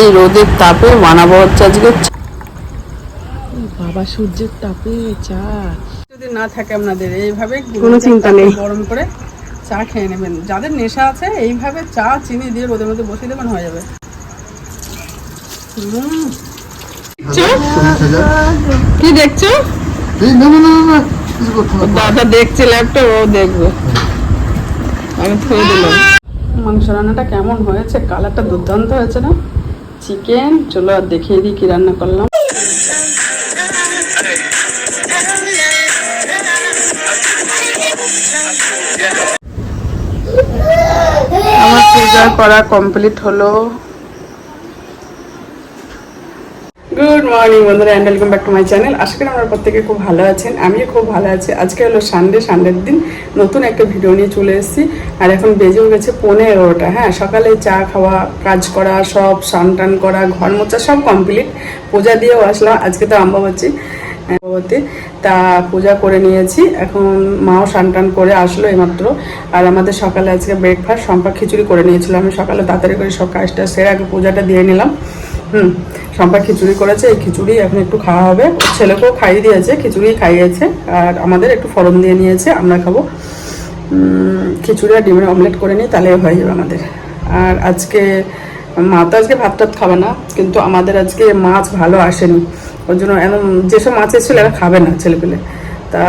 এই রোদের তাপে বানাবো হচ্ছে আজকে বাবা সূর্যের তাপে চা। যদি না থাকে আপনাদের এইভাবে কোনো চিন্তা নেই। গরম করে চা খেয়ে নেবেন। যাদের নেশা আছে এইভাবে চা চিনি দিয়ে রোদের মধ্যে বসিয়ে দেবেন হয়ে যাবে। কি দেখছ। দাদা দেখছে ল্যাপটপ ও দেখবে। আমি থুয়ে দিলাম। মাংস রান্নাটা কেমন হয়েছে? কালারটা দুর্দান্ত হয়েছে না? চিকেন। চলো আর দেখিয়ে দিই কি রান্না করলাম। আমার পূজা করা কমপ্লিট হলো। গুড মর্নিং বন্ধুরা and welcome back to my channel আশা করি আমরা প্রত্যেকে খুব ভালো আছেন, আমিও খুব ভালো আছি। আজকে হলো সানডে সানডের দিন। নতুন একটা ভিডিও নিয়ে চলে এসেছি। আর এখন বেজেও গেছে পনেরো এগারোটা। হ্যাঁ সকালে চা খাওয়া, কাজ করা, সব স্নান টান করা, ঘর মোচা সব কমপ্লিট পূজা দিয়েও আসলাম। আজকে তো আম্বাবাচ্ছি ভগবতী তা পূজা করে নিয়েছি। এখন মাও স্নান টান করে আসলো এইমাত্র। আর আমাদের সকালে আজকে ব্রেকফাস্ট সম্পা খিচুড়ি করে নিয়েছিল। আমি সকালে তাড়াতাড়ি করে সব কাজটা সেরে আগে পূজাটা দিয়ে নিলাম। হুম খিচুড়ি করেছে, এই খিচুড়ি এখন একটু খাওয়া হবে। ছেলেকেও খাইয়ে দিয়েছে, খিচুড়ি খাইয়েছে, আর আমাদের একটু ফরন দিয়ে নিয়েছে, আমরা খাব। খিচুড়ি আর ডিমের অমলেট করে নিই তাহলে হয়ে যাবে আমাদের। আর আজকে, মা তো আজকে ভাত টাত খাবে না, কিন্তু আমাদের আজকে মাছ ভালো আসেনি। ওর জন্য এমন, যেসব মাছ এসেছিল এরা খাবে না ছেলেপেলে। তা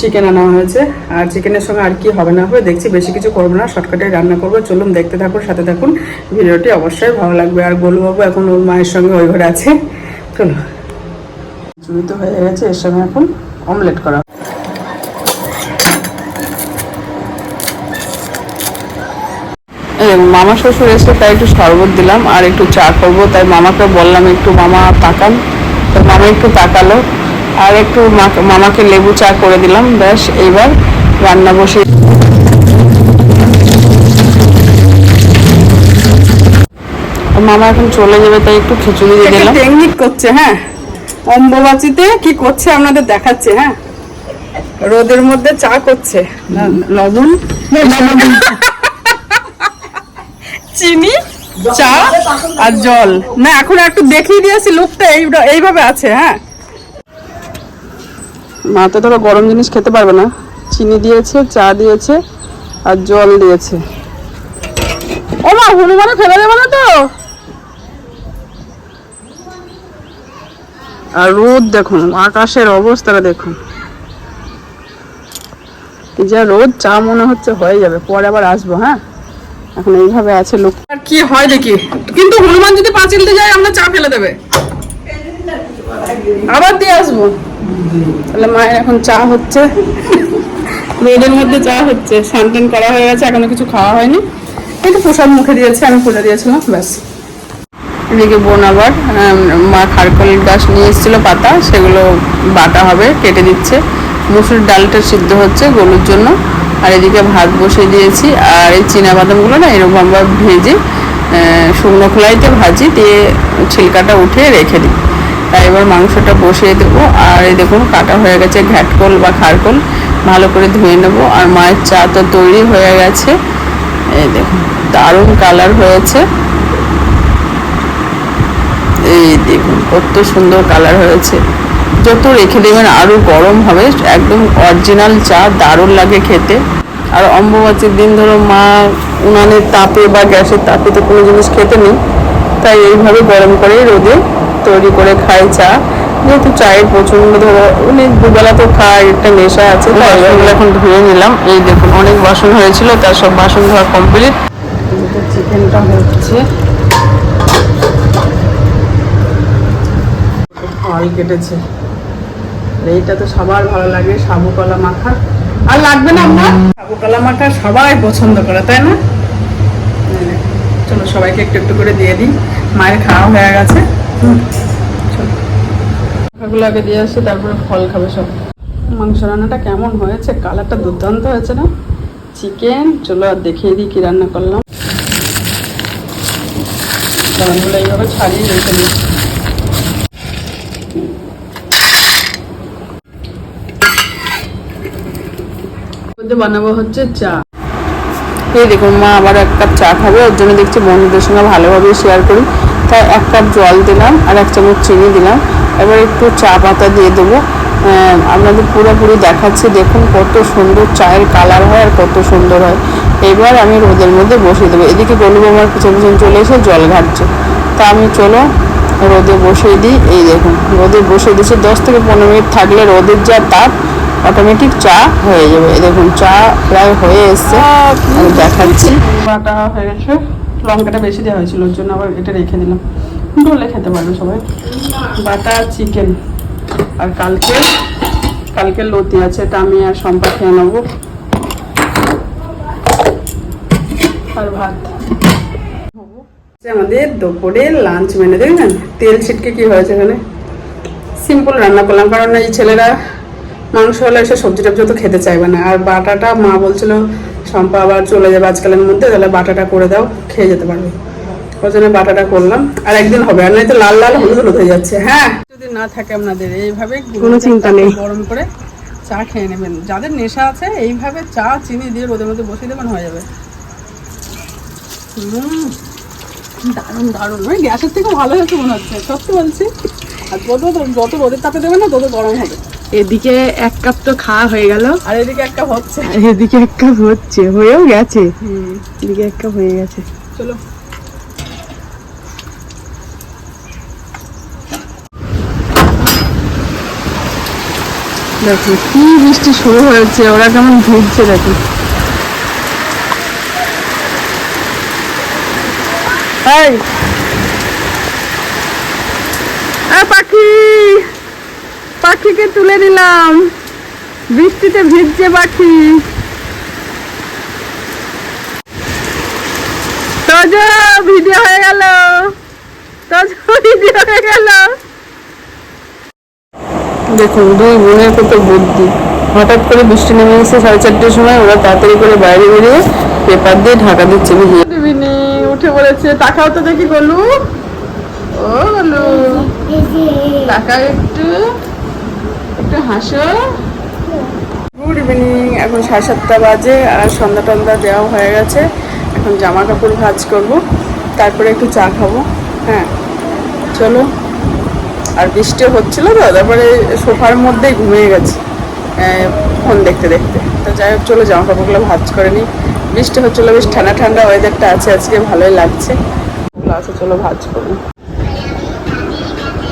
চিকেন আনা হয়েছে। আর চিকেনের সঙ্গে আর কি হবে না হবে, দেখছি বেশি কিছু করব না শর্টকাটে রান্না করব। চলুন দেখতে থাকুন, সাথে থাকুন। ভিডিওটি অবশ্যই ভালো লাগবে। আর গোলুবাবু এখন ওর মায়ের সঙ্গে ওই ঘরে আছে। চলো চুরি তো হয়ে গেছে, এর সঙ্গে এখন অমলেট করা। মামা শ্বশুর এসে তাই একটু শরবত দিলাম, আর একটু চা করব। তাই মামাকে বললাম, একটু মামা তাকান। তো মামা একটু তাকালো। আর একটু মামাকে লেবু চা করে দিলাম ব্যাস এইবার রান্না বসে মামা এখন চলে যাবে তাই একটু খিচুড়ি দিয়ে দিলাম। টেকনিক করছে হ্যাঁ? অম্ববাচিতে কি করছে আপনাদের দেখাচ্ছে হ্যাঁ? রোদের মধ্যে চা করছে। লবণ? চিনি চা আর জল। না এখন একটু দেখিয়ে দিয়েছি লোকটা এই এইভাবে আছে হ্যাঁ? মা, তো ধরো গরম জিনিস খেতে পারবে না। চিনি দিয়েছে, চা দিয়েছে, আর জল দিয়েছে। ও মা, হনুমানে ফেলে দেবে না তো? আর রোদ দেখুন, আকাশের অবস্থাটা দেখুন। যা রোদ, চা মনে হচ্ছে হয়ে যাবে, পরে আবার আসব হ্যাঁ? এখন এইভাবে আছে লোক। আর কি হয় দেখি, কিন্তু হনুমান যদি পাঁচিলতে যায়, আমরা চা ফেলে দেবে। আবার দিয়ে আসব। তাহলে মায়ের এখন চা হচ্ছে। রোদের মধ্যে চা হচ্ছে। স্নান করা হয়ে গেছে, এখনও কিছু খাওয়া হয়নি। একটু প্রসাদ মুখে দিয়েছে, আমি পূজা দিয়েছিলাম, ব্যাস। এদিকে বোন আবার মা খারকল গাছ নিয়ে এসেছিল, পাতা, সেগুলো বাটা হবে, কেটে দিচ্ছে। মুসুর ডালটা সিদ্ধ হচ্ছে গলুর জন্য। আর এদিকে ভাত বসিয়ে দিয়েছি, আর এই চীনা বাদামগুলো না, এরকম আমরা ভেজে শুকনো খোলাইতে ভাজি, দিয়ে ছিলকাটা উঠে রেখে দিই। তাই এবার মাংসটা বসিয়ে দেবো। আর এই দেখুন, কাটা হয়ে গেছে ঘ্যাটকল বা খারকল। ভালো করে ধুয়ে নেব। আর মায়ের চা তো তৈরি হয়ে গেছে। এই দেখুন, দারুণ কালার হয়েছে। এই দেখুন, কত সুন্দর কালার হয়েছে। যত রেখে দেবেন, আরও গরম হবে। একদম অরিজিনাল চা, দারুণ লাগে খেতে। আর অম্বুবাচীর দিন, ধরো মা উনানের তাপে বা গ্যাসের তাপে তো কোনো জিনিস খেতে নেই। তাই এইভাবে গরম করে রোদে তৈরি করে খায় চা। যেহেতু চায়ের প্রচণ্ড ধরো উনি দুবেলা তো খায় একটা নেশা আছে এগুলো এখন ধুয়ে নিলাম। এই দেখুন অনেক বাসন হয়েছিল তার সব বাসন ধোয়া কমপ্লিট চিকেনটা হচ্ছে। ফল কেটেছে। এইটা তো সবার ভালো লাগে সাবু কলা মাখা। আর লাগবে না আপনার সাবু কলা মাখা সবাই পছন্দ করে তাই না? চলো সবাইকে একটু একটু করে দিয়ে দিই। মায়ের খাওয়া হয়ে গেছে। চলো। আগে দিয়ে আসি, তারপরে ফল খাবে সব। মাংস রান্নাটা কেমন হয়েছে? কালারটা দুর্দান্ত হয়েছে না? চিকেন, চলো আর দেখিয়ে দিই কি রান্না করলাম। এইভাবে ছাড়িয়ে রেখে দিই। বানাবো হচ্ছে চা। এই দেখুন, মা আবার এক কাপ চা খাবে, ওর জন্য দেখছি বন্ধুদের সঙ্গে ভালোভাবে শেয়ার করি। তাই এক কাপ জল দিলাম আর এক চামচ চিনি দিলাম। এবার একটু চা পাতা দিয়ে দেবো। আপনাদের পুরোপুরি দেখাচ্ছি। দেখুন কত সুন্দর চায়ের কালার হয় আর কত সুন্দর হয়। এবার আমি রোদের মধ্যে বসিয়ে দেবো। এদিকে গলু আমার পিছন পিছন চলে এসে জল ঘাটছে। তা আমি চলো রোদে বসিয়ে দিই। এই দেখুন রোদে বসিয়ে দিয়েছি দশ থেকে পনেরো মিনিট থাকলে রোদের যা তাপ অটোমেটিক চা হয়ে যাবে। দেখুন চা প্রায় হয়ে এসছে। আমি দেখাচ্ছি। হয়ে গেছে। লঙ্কাটা বেশি দেওয়া হয়েছিল, ওর জন্য আবার এটা রেখে দিলাম। ডোলে খেতে পারবে সবাই। বাটা চিকেন। আর কালকে কালকে লতি আছে, এটা আমি আর সম্পা খেয়ে নেব। আর ভাত। আমাদের দুপুরে লাঞ্চ মেনে দেখবেন তেল ছিটকে কি হয়েছে এখানে? সিম্পল রান্না করলাম, কারণ এই ছেলেরা মাংস হলে এসে সবজি টবজি তো খেতে চাইবে না। আর বাটাটা মা বলছিল শম্পা আবার চলে যাবে আজকালের মধ্যে তাহলে বাটাটা করে দাও খেয়ে যেতে পারবে। ওই জন্য বাটাটা করলাম। আর একদিন হবে আর নয়তো লাল লাল হলুদ হলুদ হয়ে যাচ্ছে। হ্যাঁ। যদি না থাকে আপনাদের এইভাবে কোনো চিন্তা নেই। গরম করে চা খেয়ে নেবেন। যাদের নেশা আছে এইভাবে চা চিনি দিয়ে রোদের মধ্যে বসিয়ে দেবেন হয়ে যাবে। হুম দারুণ দারুণ। ওই গ্যাসের থেকে ভালো হয়েছে মনে হচ্ছে সত্যি বলছি। আর যত যত রোদের তাপে দেবে না তত গরম হবে। এদিকে এক কাপ তো খাওয়া হয়ে গেল। আর এদিকে একটা হচ্ছে। এদিকে এক কাপ হচ্ছে হয়েও গেছে। এদিকে এক কাপ হয়ে গেছে। চলো। দেখো কি বৃষ্টি শুরু হয়েছে ওরা কেমন ভিজছে দেখো। পাখি! পাখিকে তুলে নিলাম বৃষ্টিতে ভিজছে পাখি। তোজো ভিডিও হয়ে গেল। তোজো ভিডিও হয়ে গেল। দেখুন দুই বোনের কত বুদ্ধি। হঠাৎ করে বৃষ্টি নেমে গেছে সাড়ে চারটের সময় ওরা তাড়াতাড়ি করে বাইরে বেরিয়ে পেপার দিয়ে ঢাকা দিচ্ছে বুঝলি উঠে পড়েছে। তাকাও তো দেখি গলু। ও গলু। তাকাও একটু। একটু হাসো। গুড ইভিনিং এখন সাড়ে সাতটা বাজে আর সন্ধ্যা টন্ধা দেওয়া হয়ে গেছে। এখন জামা কাপড় ভাজ করব তারপরে একটু চা খাব হ্যাঁ। চলো আর বৃষ্টি হচ্ছিল তো তারপরে সোফার মধ্যেই ঘুমিয়ে গেছি। ফোন দেখতে দেখতে। তো যাই হোক চলো জামা কাপড়গুলো ভাজ করে নিই। বৃষ্টি হচ্ছিল বেশ ঠান্ডা ঠান্ডা ওয়েদারটা আছে আজকে ভালোই লাগছে। আছে চলো ভাজ করব।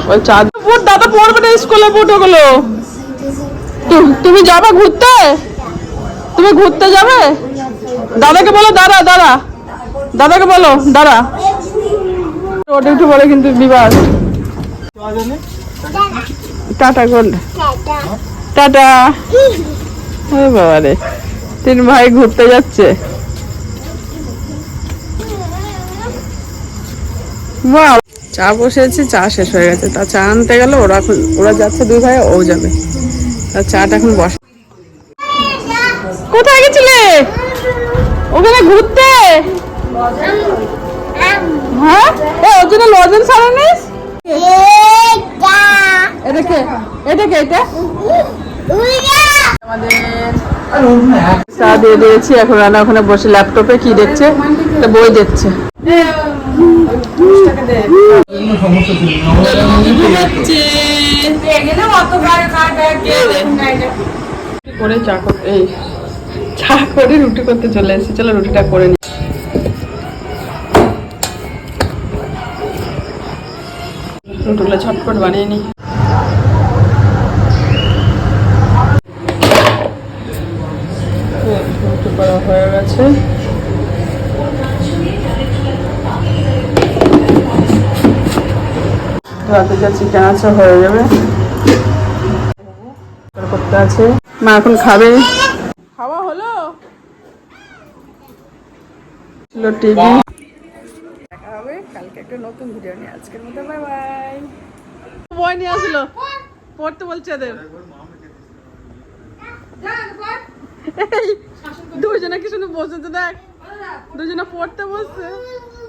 ওই চা দাদা পড়বে না স্কুলে তু- তুমি যাবে ঘুরতে? তুমি ঘুরতে যাবে? দাদাকে বলো, দাঁড়া দাঁড়া। দাদাকে বলো, দাঁড়া। উঠে পড়ে কিন্তু বিবাদ। Tata tata. বাবা রে, তিন ভাই ঘুরতে যাচ্ছে। চা বসেছি, চা শেষ হয়ে গেছে। তা চা আনতে গেল ওরা ওরা যাচ্ছে, দুই ভাই ও যাবে। কোথায় গেছিলে? ওখানে ঘুরতে? হ্যাঁ? ওর জন্য লজেন সারা নিস এটা কে এটা? চা দিয়ে দিয়েছি, এখন রান্না ওখানে বসে ল্যাপটপে কি দেখছে? বই দেখছে। করে চা করতে এই চা করে রুটি করতে চলে এসেছি। চলো রুটিটা করে নি। রুটিগুলো ঝটপট বানিয়ে নি। করা হয়ে গেছে। রাতে যা চিকেন আছে হয়ে যাবে? করতে আছে। মা এখন খাবে। খাওয়া হলো? ছিল টিভি। দেখা হবে কালকে একটা নতুন ভিডিও নিয়ে। আজকের মতো বাই বাই বই নিয়ে আসলো। পড়তে বলছে এদের। দুজনে কি শুধু বসে তো দেখ? দুজনে পড়তে বসছে।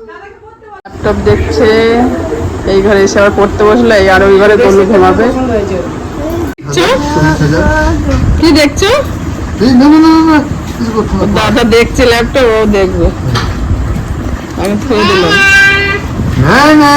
ল্যাপটপ দেখছে। এই ঘরে এসে আবার পড়তে বসল এই আর ওই ঘরে গলু ঘুমাবে কি দেখছ? না না না না, না না। দাদা দেখছে ল্যাপটপ ও দেখবে। আমি থুয়ে দিলাম। হ্যাঁ যায় না।